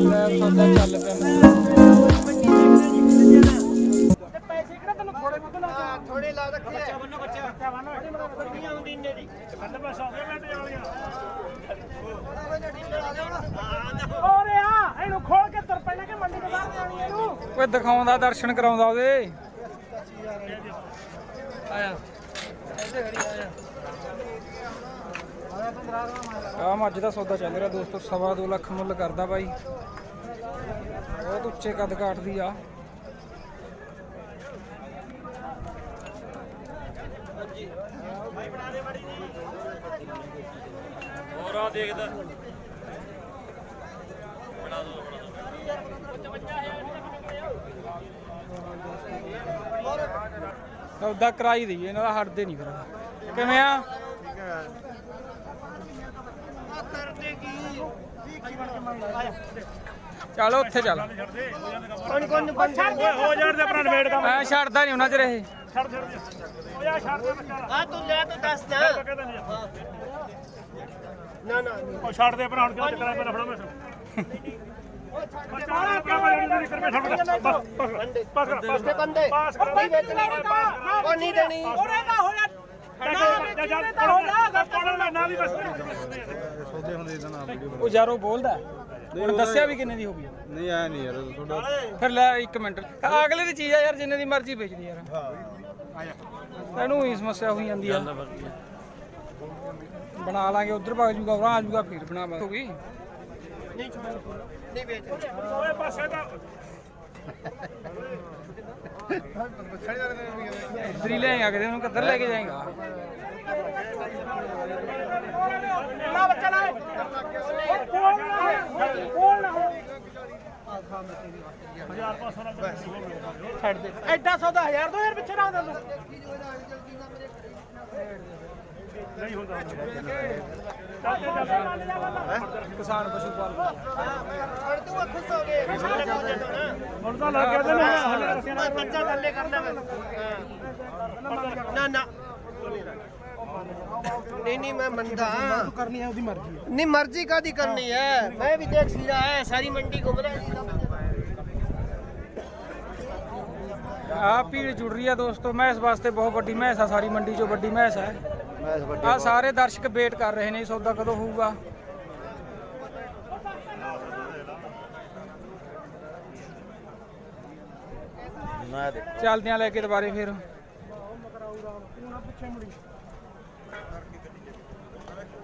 ਲੈ ਸੌਦਾ ਚੱਲ ਪਿਆ ਤੇ ਪੈਸੇ ਕਿਹੜਾ ਤੈਨੂੰ ਥੋੜੇ ਬਹੁਤ ਲਾ ਹਾਂ ਥੋੜੇ ਲਾ ਰੱਖੇ ਆ ਬੱਚਾ ਬੰਨੋ ਬੱਚਾ ਬੱਚਾ ਬੰਨੋ ਗੱਡੀਆਂ ਹੁੰਦੀ ਇੰਨੇ ਦੀ ਬੰਦ ਬਸ ਹੋ ਗਿਆ ਬੈਠੇ ਵਾਲੀਆਂ ਓਰੇ ਆ ਇਹਨੂੰ ਖੋਲ ਕੇ ਤੁਰ ਪੈਣਾ ਕਿ ਮੰਡੀ ਦੇ ਬਾਹਰ ਜਾਣੀ ਇਹਨੂੰ ਓਏ ਦਿਖਾਉਂਦਾ ਦਰਸ਼ਨ ਕਰਾਉਂਦਾ ਉਹਦੇ ਆਇਆ ਆ ਮੱਝ ਦਾ ਸੌਦਾ ਚੱਲ ਰਿਹਾ ਦੋਸਤੋ ਸਵਾ ਦੋ ਲੱਖ ਮੁੱਲ ਕਰਦਾ ਬਾਈ। ਬਹੁਤ ਉੱਚੇ ਕੱਦ ਕਾਟਦੀ ਆ। ਹੋਰ ਆ ਦੇਖਦਾ ਸੌਦਾ ਕਰਾਈ ਦਈਏ ਇਹਨਾਂ ਦਾ ਹਟਦੇ ਨਹੀਂ ਫਿਰ। ਕਿਵੇਂ ਆ ਕਰਦੇ ਕੀ ਚੱਲ ਉੱਥੇ ਚੱਲ ਕੌਣ ਕੌਣ ਬੰਦ ਹੋ ਜਾਣ ਦੇ ਆਪਣਾ ਨਵੇੜ ਦਾ ਮੈਂ ਛੱਡਦਾ ਨਹੀਂ ਉਹਨਾਂ ਚ ਰਹੇ ਛੱਡ ਛੱਡ ਦੇ ਛੱਡ ਦੇ ਆ ਤੂੰ ਲੈ ਤੂੰ ਦੱਸ ਨਹੀਂ ਨਾ ਨਾ ਉਹ ਛੱਡ ਦੇ ਭਰਾ ਹੁਣ ਕਿਉਂ ਚੱਕਰਾਂ ਮੈਂ ਫੜਾ ਮੈਂ ਮੈਂ ਛੱਡ ਬਸ ਬਸ ਬਸ ਤੇ ਬੰਦੇ ਪਾਸ ਨਹੀਂ ਵੇਚਣੀ ਉਹ ਨਹੀਂ ਦੇਣੀ ਉਹਨੇ ਦਾ ਹੋਇਆ ਨਾ ਜਾ ਤਾਂ ਹੋ ਜਾ ਕੋਣ ਨਾ ਵੀ ਬਸ ਉਹ ਯਾਰ ਉਹ ਬੋਲਦਾ ਹੁਣ ਦੱਸਿਆ ਵੀ ਕਿੰਨੇ ਦੀ ਹੋ ਗਈ ਨਹੀਂ ਆਇਆ ਨਹੀਂ ਯਾਰ ਤੁਹਾਡਾ ਫਿਰ ਲੈ ਇੱਕ ਮਿੰਟ। ਅਗਲੇ ਦੀ ਚੀਜ਼ ਆ ਯਾਰ ਜਿੰਨੇ ਦੀ ਮਰਜ਼ੀ ਵੇਚਦੀ ਯਾਰ। ਇਹਨੂੰ ਹੀ ਸਮੱਸਿਆ ਹੋਈ ਜਾਂਦੀ ਆ। ਬਣਾ ਲਾਂਗੇ ਉਧਰ ਭਗ ਜੂਗਾ ਉਰਾਂ ਆ ਜੂਗਾ ਫਿਰ ਬਣਾ ਹੋਗੀ ਨਹੀਂ ਨਹੀਂ ਵੇਚਣੀ ਓਏ ਪਾਸੇ ਦਾ ਇੱਧਰ ਹੀ ਲੈ ਆਏਗਾ ਕਿਤੇ ਉਹਨੂੰ ਕਿੱਧਰ ਲੈ ਕੇ ਜਾਏਗਾ? ਨਾ ਬੱਚਾ ਨਾ ਕੋਲ ਨਾ ਕੋਲ ਨਾ ਹਜ਼ਾਰ ਪਾਸੋਂ ਛੱਡ ਦੇ ਐਡਾ ਸੌਦਾ ਹਜ਼ਾਰ ਦੋ ਹਜ਼ਾਰ ਪਿੱਛੇ ਨਾ ਹੁੰਦਾ ਤੂੰ। ਨਹੀਂ ਹੁੰਦਾ ਕਿਸਾਨ ਪਸ਼ੂ ਪਾਲਣ ਹੁਣ ਤਾਂ ਲੱਗ ਗਿਆ ਤੇ ਨਾ ਬੱਚਾ ਥੱਲੇ ਕਰਨਾ ਮੈਂ ਨਾ ਨਾ। ਨਹੀਂ ਨਹੀਂ ਮੈਂ ਮੰਨਦਾ। ਕਰਨੀ ਹੈ ਉਹਦੀ ਮਰਜ਼ੀ ਨਹੀਂ ਮਰਜ਼ੀ ਕਾਦੀ ਕਰਨੀ ਹੈ? ਮੈਂ ਵੀ ਦੇਖ ਸੀਰਾ ਹੈ ਸਾਰੀ ਮੰਡੀ ਘੁੰਮ ਰਿਹਾ ਆ ਭੀੜ ਜੁੜ ਰਹੀ ਆ ਦੋਸਤੋ ਮੈਸ ਵਾਸਤੇ ਬਹੁਤ ਵੱਡੀ ਮੈਸ ਆ ਸਾਰੀ ਮੰਡੀ ਚੋਂ ਵੱਡੀ ਮੈਸ ਹੈ। ਆ ਸਾਰੇ ਦਰਸ਼ਕ ਵੇਟ ਕਰ ਰਹੇ ਨੇ ਸੌਦਾ ਕਦੋਂ ਹੋਊਗਾ? ਚੱਲਦਿਆਂ ਲੈ ਕੇ ਦੁਬਾਰੇ ਫਿਰ।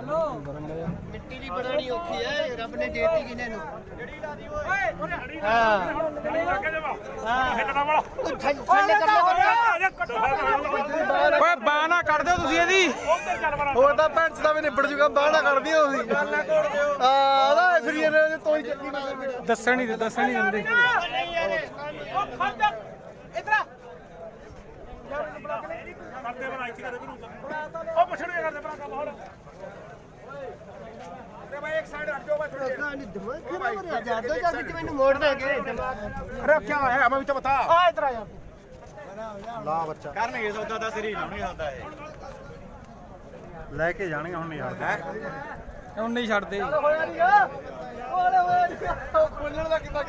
ਮਿੱਟੀ ਦੀ ਬਣਾਣੀ ਔਖੀ ਹੈ ਰੱਬ ਨੇ ਦੇਤੀ ਕਿਨੇ ਨੂੰ। ਹਾਂ। ਲੱਗੇ ਜਵਾ ਹਿੱਲਣਾ ਵਾਲਾ ਤੂੰ ਛੱਡ ਛੱਡ ਕਰ ਓਏ ਬਾਣਾ ਕੱਢ ਦਿਓ ਤੁਸੀਂ ਇਹਦੀ। ਵਾਲਾ ਹੋਰ ਤਾਂ ਪੈਂਚ ਦਾ ਵੀ ਨਿਬੜ ਜੂਗਾ ਹੋ ਤੁਸੀਂ ਗੱਲ ਨਾ ਕੋੜ ਦਿਓ ਆ ਉਹਦਾ ਫਰੀ ਇਹਨੇ ਤੋਈ ਚੱਕੀ ਨਾ ਦੱਸਣ ਨਹੀਂ ਦੱਸਣ ਨਹੀਂ ਦਿੰਦੇ। ਉਹ ਖੜ ਇਧਰ ਆ ਕਰਦੇ ਬਣਾ। ਇੱਥੇ ਕਰਦੇ ਉਹ ਪੁੱਛਣ ਕੇ ਕਰਦੇ ਬਣਾ ਕੰਮ ਹੋਰ। ਤੇ ਭਾਈ ਇੱਕ ਸਾਈਡ ਹਟ ਜਾਓ ਬਈ ਨਹੀਂ ਦਿਮਾਗ ਖਰਾਬ ਹੋ ਰਿਹਾ ਜਾ ਦੋ ਜਾ ਕੇ ਮੈਨੂੰ ਮੋੜ ਦੇ ਕੇ। ਦਿਮਾਗ ਅਰੇ ਕੀ ਹੈ ਹਮੇ ਵੀ ਤਾਂ ਬਤਾ। ਆ ਇਧਰ ਆ ਯਾਰ ਕਰਨਗੇ ਸੌਦਾ ਤਾਂ ਸਰੀ ਲਾਉਣਗੇ ਸੌਦਾ ਇਹ। ਲੈ ਕੇ ਜਾਣਗੇ ਹੁਣ ਨਹੀਂ ਹਟਦਾ। ਹੁਣ ਨਹੀਂ ਛੱਡਦੇ। ਹੋਇਆ ਨਹੀਂ ਆ। ਓਲੇ ਹੋਇਆ ਨਹੀਂ ਖੋਲਣ ਦਾ ਕਿੱਦਾਂ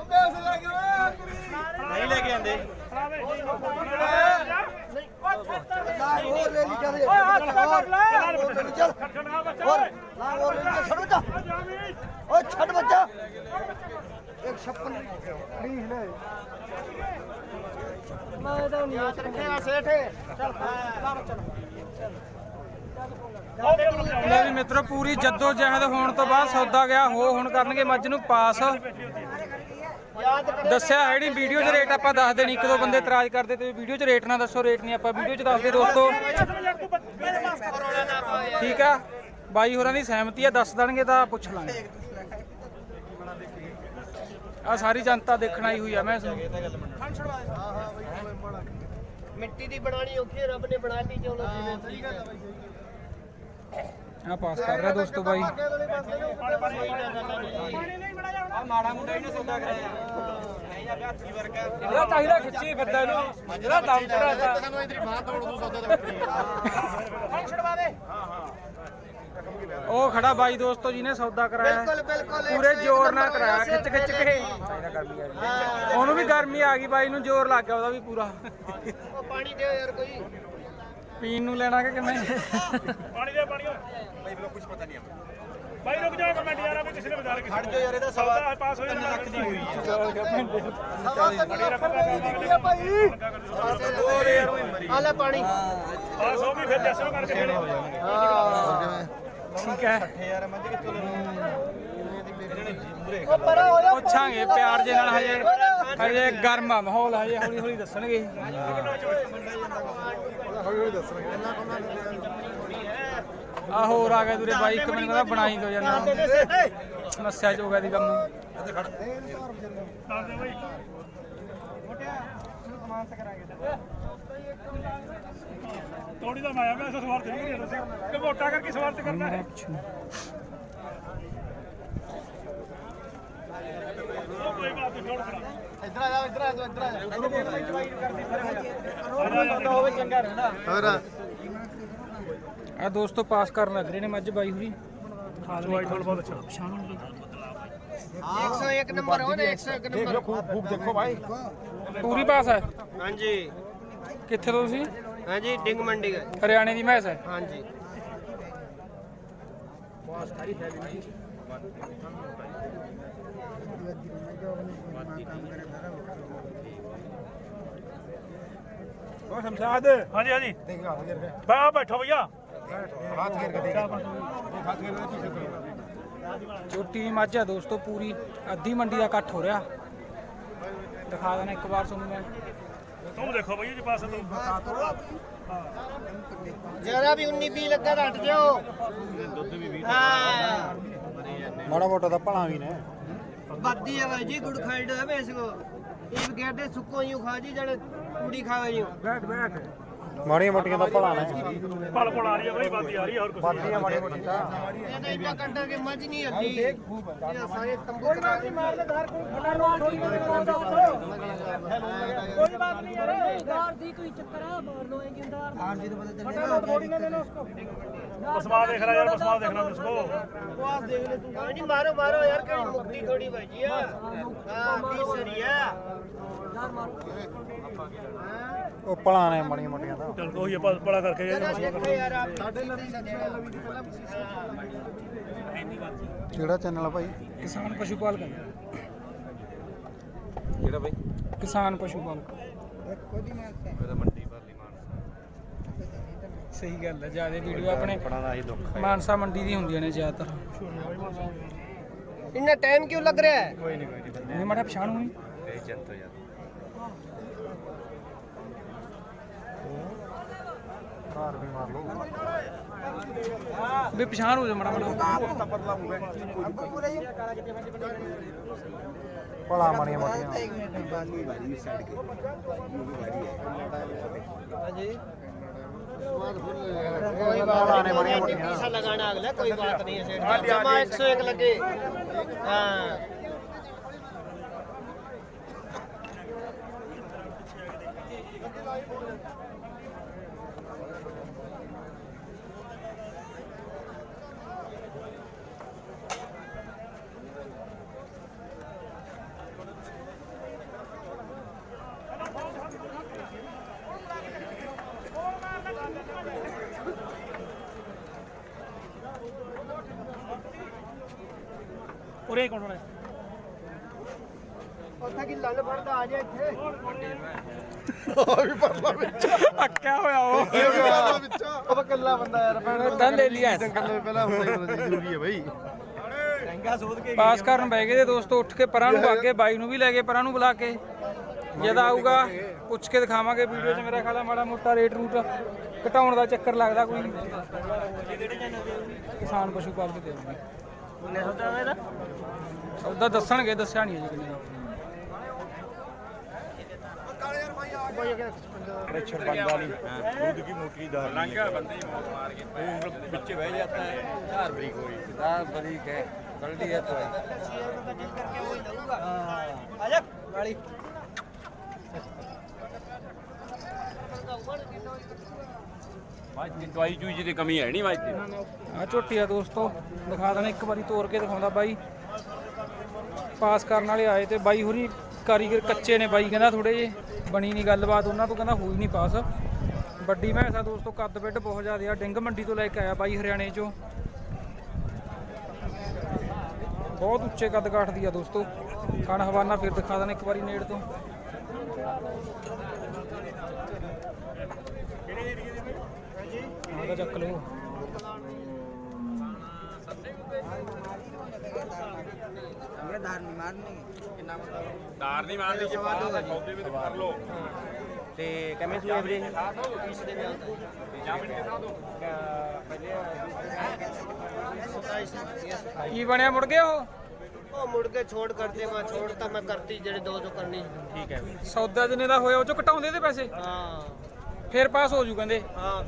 ਅੰਬੇ ਉਸ ਲੱਗ ਗਿਆ ਨਹੀਂ ਲੈ ਕੇ ਆਂਦੇ ਹੋਰ ਰੈਲੀ ਕਰ ਓਏ ਹੱਥ ਕਰ ਲੈ ਚੱਲ ਛੱਡਣਾ ਬੱਚਾ ਹੋਰ ਲਾ ਹੋਰ ਰੈਲੀ ਛੱਡ ਬੱਚਾ ਓਏ ਛੱਡ ਬੱਚਾ ਇੱਕ ਛੱਪਨ ਨਹੀਂ ਹਿਲੇ ਮੈਂ ਤਾਂ ਨਹੀਂ ਯਾਦ ਰੱਖਿਆ ਸੇਠ ਚੱਲ ਲਾ ਬੱਚਾ ਲੈ ਵੀ ਮਿੱਤਰੋ, ਪੂਰੀ ਜੱਦੋ ਜਹਿਦ ਹੋਣ ਤੋਂ ਬਾਅਦ ਸੌਦਾ ਗਿਆ ਹੋ ਹੁਣ ਕਰਨਗੇ ਮੱਝ ਨੂੰ ਪਾਸ। ਦੱਸਿਆ ਹੈ ਨਹੀਂ ਵੀਡੀਓ 'ਚ ਰੇਟ ਆਪਾਂ ਦੱਸ ਦੇਣੀ ਇੱਕ ਦੋ ਬੰਦੇ ਇਤਰਾਜ਼ ਕਰਦੇ ਤੇ ਵੀਡੀਓ 'ਚ ਰੇਟ ਨਾ ਦੱਸੋ ਰੇਟ ਨਹੀਂ ਆਪਾਂ ਵੀਡੀਓ 'ਚ ਦੱਸਦੇ ਦੋਸਤੋ। ਠੀਕ ਆ? ਬਾਈ ਹੋਰਾਂ ਦੀ ਸਹਿਮਤੀ ਆ ਦੱਸ ਦੇਣਗੇ ਤਾਂ ਪੁੱਛ ਲਾਂਗੇ। ਆ ਸਾਰੀ ਜਨਤਾ ਦੇਖਣ ਆਈ ਹੋਈ ਆ ਮੈਂ ਇਸ ਨੂੰ ਮਿੱਟੀ ਦੀ ਬਣਾਣੀ ਔਖੀ ਰੱਬ ਨੇ ਬਣਾ ਲਈ ਚਲੋ ਜਿਵੇਂ ਆ। ਪਾਸ ਕਰ ਰਿਹਾ ਦੋਸਤੋ ਬਾਈ। ਇਹਦਾ ਚਾਹੀਦਾ ਖਿੱਚੀ ਫਿਰਦਾ ਇਹਨੂੰ। ਜਿਹੜਾ ਦਮ ਚੜਾਤਾ ਉਹ ਖੜਾ ਬਾਈ ਦੋਸਤੋ ਜੀ ਨੇ ਸੌਦਾ ਕਰਾਇਆ। ਪੂਰੇ ਜ਼ੋਰ ਨਾਲ ਕਰਾਇਆ ਖਿੱਚ ਖਿੱਚ ਕੇ। ਉਹਨੂੰ ਵੀ ਗਰਮੀ ਆ ਗਈ ਬਾਈ ਨੂੰ ਜ਼ੋਰ ਲੱਗ ਗਿਆ ਉਹਦਾ ਵੀ ਪੂਰਾ। ਉਹ ਪਾਣੀ ਦਿਓ ਯਾਰ ਕੋਈ। ਪੀਣ ਨੂੰ ਲੈਣਾ ਕਿ ਕਿਵੇਂ? ਪਾਣੀ ਦੇ ਪਾਣੀ ਭਾਈ ਮੈਨੂੰ ਕੁਝ ਪਤਾ ਨਹੀਂ ਭਾਈ ਰੁਕ ਜਾਓ ਕਮੈਂਟ ਯਾਰ ਅਬੇ ਕਿਸੇ ਨੇ ਬਤਾ ਰਿਹਾ ਹਟ ਜਾਓ ਯਾਰ ਇਹਦਾ ਸਵਾ ਪਾਸ ਹੋ ਜਾਣਾ ਲੱਖ ਦੀ ਹੋਈ ਸਵਾ ਤਿੰਨ ਲੱਖ ਰੁਪਏ ਦੀ ਵਿਕੀ ਆ ਭਾਈ। ਆ। ਲੈ ਪਾਣੀ। ਪਾਸ ਹੋ ਗਈ ਫਿਰ ਜੈਸੋ ਕਰਕੇ ਫਿਰ। ਠੀਕ ਹੈ। ਉਹ ਪਰਾ ਹੋ ਜਾ ਪੁੱਛਾਂਗੇ ਪਿਆਰ ਜੇ ਨਾਲ ਹਜੇ ਹਜੇ ਗਰਮ ਆ ਮਾਹੌਲ ਹਜੇ ਹੌਲੀ ਹੌਲੀ ਦੱਸਣਗੇ। ਆ ਹੋਰ ਆ ਗਿਆ ਦੂਰੇ ਬਾਈ ਇੱਕ ਮੈਨੂੰ ਕਹਿੰਦਾ ਬਣਾਈ ਦੋ ਯਾਰ ਸਮੱਸਿਆ ਚ ਹੋ ਗਿਆ ਦੀ ਕੰਮ। ਤੋੜੀ ਦਾ ਮਾਇਆ ਮੈਂ ਸਵਾਰ ਤੇ ਨਹੀਂ ਕਰਿਆ ਤੁਸੀਂ ਕਿ ਮੋਟਾ ਕਰਕੇ ਸਵਾਰ ਤੇ ਕਰਨਾ ਹੈ। ਕੋਈ ਬਾਤ ਨਹੀਂ ਛੋੜ ਖੜਾ ਇੱਧਰ ਆ ਜਾ ਇੱਧਰ ਆ ਜਾ ਇੱਧਰ ਆ ਜਾ। ਹੋਰ ਆ। ਦੋਸਤੋ ਪਾਸ ਕਰਨ ਲੱਗ ਰਹੇ ਨੇ ਮੱਝ ਬਾਈ ਹੁਰੀ। ਬਹੁਤ ਅੱਛਾ। 101 ਨੰਬਰ ਹੋ ਨਾ 101 ਨੰਬਰ। ਪੂਰੀ ਪਾਸ ਹੈ? ਹਾਂਜੀ। ਕਿੱਥੇ ਤੋਂ ਤੁਸੀਂ? ਹਾਂਜੀ ਡਿੰਗ ਮੰਡੀ ਗਏ। ਹਰਿਆਣੇ ਦੀ ਮੈਸ ਹੈ? ਹਾਂਜੀ। ਉਹ ਸ਼ਮਸ਼ਾਦ? ਹਾਂਜੀ ਹਾਂਜੀ। ਬਾ ਬੈਠੋ ਭਈਆ। ਛੋਟੀ ਮੱਝ ਹੈ ਦੋਸਤੋ ਪੂਰੀ ਅੱਧੀ ਮੰਡੀ ਦਾ ਇਕੱਠ ਹੋ ਰਿਹਾ। ਦਿਖਾ ਦੇਣਾ ਇੱਕ ਵਾਰ ਤੁਹਾਨੂੰ ਮੈਂ। ਤੁਮ ਦੇਖੋ ਭਈਆ ਜੀ ਪਾਸ ਤੋਂ। ਜਰਾ ਵੀ 19 20 ਲੱਗਾ ਤਾਂ ਹਟ ਜਾਓ। ਹਾਂ। ਮਾੜਾ ਮੋਟਾ ਤਾਂ ਭਲਾ ਵੀ ਨੇ। ਬਾਦੀ ਹੈ ਜੀ ਗੁੜ ਖਾਈਡ ਹੈ ਵੇਸ ਕੋ। ਇਹ ਗੇਡੇ ਸੁੱਕੋ ਯੂ ਖਾ ਜੀ ਜਣੇ ਕੁੜੀ ਖਾਵੇ ਯੂ ਮਾੜੀਆਂ ਮੋਟੀਆਂ ਤਾਂ ਭਲਾ ਨੇ। ਪਲ ਪਲ ਆ ਰਹੀ ਹੈ ਬਈ ਬਾਦੀ ਆ ਰਹੀ ਹੈ ਹੋਰ ਕੁਝ ਬਾਦੀਆਂ ਮਾੜੀ ਮੋਟੀ ਤਾਂ। ਇਹ ਤਾਂ ਇੰਨਾ ਕੰਡਾ ਕੇ ਮੱਝ ਨਹੀਂ ਹੱਲੀ ਇਹਦਾ ਸਾਰੇ ਤੰਬੂ ਕਰਾ ਕੇ ਮਾਰ ਕੋਈ ਬਾਤ ਨਹੀਂ ਯਾਰ। ਬਸਮਾ ਦੇਖ ਰਿਹਾ ਯਾਰ ਬਸਮਾ ਦੇਖਣਾ ਮੁਸਕੋ ਵਾਸ ਦੇਖ ਲੈ ਤੂੰ। ਨਹੀਂ ਮਾਰੋ ਮਾਰੋ ਯਾਰ ਕਿਹੜੀ ਮੁਕਤੀ ਥੋੜੀ ਵੱਜੀ ਆ। ਹਾਂ ਕੀ ਸਰੀ ਆ। ਉਹ ਭਲਾ ਨੇ ਮਾੜੀਆਂ ਮੋਟੀਆਂ ਤਾਂ। ਚਲ ਕੋਈ ਪਲ ਪੜਾ ਕਰਕੇ ਜਰਾ ਦੇਖੋ ਯਾਰ ਆਪ ਸਾਡੇ ਕਿਹੜਾ ਚੈਨਲ ਆ ਭਾਈ? ਕਿਸਾਨ ਪਸ਼ੂ ਪਾਲਕ ਕਿਹੜਾ ਬਾਈ? ਕਿਸਾਨ ਪਸ਼ੂ ਪਾਲਕ ਸਹੀ ਗੱਲ ਹੈ ਜ਼ਿਆਦਾ ਵੀਡੀਓ ਆਪਣੇ ਪੜਾ ਦਾ ਹੀ ਦੁੱਖ ਮਾਨਸਾ ਮੰਡੀ ਦੀ ਹੁੰਦੀਆਂ ਨੇ ਜ਼ਿਆਦਾਤਰ। ਇੰਨਾ ਟਾਈਮ ਕਿਉਂ ਲੱਗ ਰਿਹਾ ਹੈ? ਇਹ ਮਾੜਾ ਪਛਾਣ ਹੋਈ ਇਹ ਚੰਤੋ ਯਾਰ ਘਰ ਵੀ ਮਾਰ ਲਓ। ਵੀ ਪਛਾਣ ਹੋ ਜਾ ਮਾੜਾ ਮਾੜਾ। ਭਲਾ ਮਾੜੀਆਂ ਮੋਟੀਆਂ। कोई बात नहीं मैंने पैसा लगाना अगला कोई बात नहीं है सेठ जमा एक सौ एक लगे हाँ ਉਰੇ ਕੌਣ ਹੈ ਉੱਥੇ ਕੀ ਲੰਨ ਫੜਦਾ ਆ ਜਾ ਇੱਥੇ। ਅੱਕਿਆ ਹੋਇਆ ਉਹ। ਉਹ ਕੱਲਾ ਬੰਦਾ ਯਾਰ ਭੈਣ। ਤਾਂ ਲੈ ਲਿਆ। ਕੱਲੇ ਪਹਿਲਾਂ ਹੁੰਦਾ ਹੀ ਹੁੰਦਾ ਜ਼ਰੂਰੀ ਹੈ ਬਾਈ। ਪਾਸ ਕਰਨ ਬਹਿ ਗਏ ਤੇ ਦੋਸਤੋ ਉੱਠ ਕੇ ਪਰਾਂ ਨੂੰ ਭਾਗੇ ਬਾਈ ਨੂੰ ਵੀ ਲੈ ਗਏ ਪਰਾਂ ਨੂੰ ਬੁਲਾ ਕੇ। ਜਦ ਆਊਗਾ ਪੁੱਛ ਕੇ ਦਿਖਾਵਾਂਗੇ ਵੀਡੀਓ 'ਚ ਮੇਰਾ ਖਿਆਲ ਆ ਮਾੜਾ ਮੋਟਾ ਰੇਟ ਰੂਟ ਘਟਾਉਣ ਦਾ ਚੱਕਰ ਲੱਗਦਾ ਕੋਈ। ਕਿਸਾਨ ਪਸ਼ੂ ਪਾਲਕ ਤੇ ਆਉਗੀ ਉਹਦਾ ਦੱਸਣਗੇ ਦੱਸਿਆ ਨਹੀਂ ਅਜੇ ਕਿੰਨੇ ਦਾ। प्रेशर बनता नहीं दूध की मोटी दाल लंगा बंदे मौत मार के वो पीछे बह जाता है चार बरीक हुई दाल बरीक है गलती है तो ਆਜਾ गाड़ी ਮੱਝ ਦੀ ਦਵਾਈ ਚੂਜੀ ਦੀ ਕਮੀ ਹੈ ਨਹੀਂ ਮੱਝ ਦੀ ਆ ਝੋਟੀ ਆ ਦੋਸਤੋ, ਦਿਖਾ ਦੇਣਾ ਇੱਕ ਵਾਰੀ ਤੋੜ ਕੇ ਦਿਖਾਉਂਦਾ ਬਾਈ। ਪਾਸ ਕਰਨ ਵਾਲੇ ਆਏ ਤੇ ਬਾਈ ਹੋਰੀ ਕਾਰੀਗਰ ਕੱਚੇ ਨੇ ਬਾਈ, ਕਹਿੰਦਾ ਥੋੜੇ ਜੇ ਬਣੀ ਨਹੀਂ ਗੱਲਬਾਤ, ਉਹਨਾਂ ਤੋਂ ਕਹਿੰਦਾ ਹੋਈ ਨਹੀਂ ਪਾਸ। ਵੱਡੀ ਮੈਸ ਆ ਦੋਸਤੋ, ਕੱਦ ਬਿੱਡ ਬਹੁਤ ਜ਼ਿਆਦਾ ਆ, ਡਿੰਗ ਮੰਡੀ ਤੋਂ ਲੈ ਕੇ ਆਇਆ ਬਾਈ ਹਰਿਆਣੇ ਚੋਂ। ਬਹੁਤ ਉੱਚੇ ਕੱਦ ਕਾਠਦੀ ਆ ਦੋਸਤੋ। ਖਾਣ ਹਵਾਨਾ ਫਿਰ ਦਿਖਾ ਦੇਣਾ ਇੱਕ ਵਾਰੀ ਨੇੜ ਤੋਂ। ਮੈਂ ਚੱਕ ਲਓ। ਕੀ ਬਣਿਆ ਮੁੜ ਗਏ ਉਹ? ਉਹ ਮੁੜ ਕੇ ਛੋੜ ਕਰਦੇ ਮੈਂ ਛੋੜ ਤਾਂ ਮੈਂ ਕਰਤੀ ਜਿਹੜੇ ਦੋ ਜੋ ਕਰਨੀ ਠੀਕ ਹੈ। ਸੌਦਾ ਜਨੇ ਦਾ ਹੋਇਆ ਉਹ ਚੋਂ ਘਟਾਉਂਦੇ ਤੇ ਪੈਸੇ? ਹਾਂ। ਫੇਰ ਪਾਸ ਹੋ ਜੂ ਕਹਿੰਦੇ। ਹਾਂ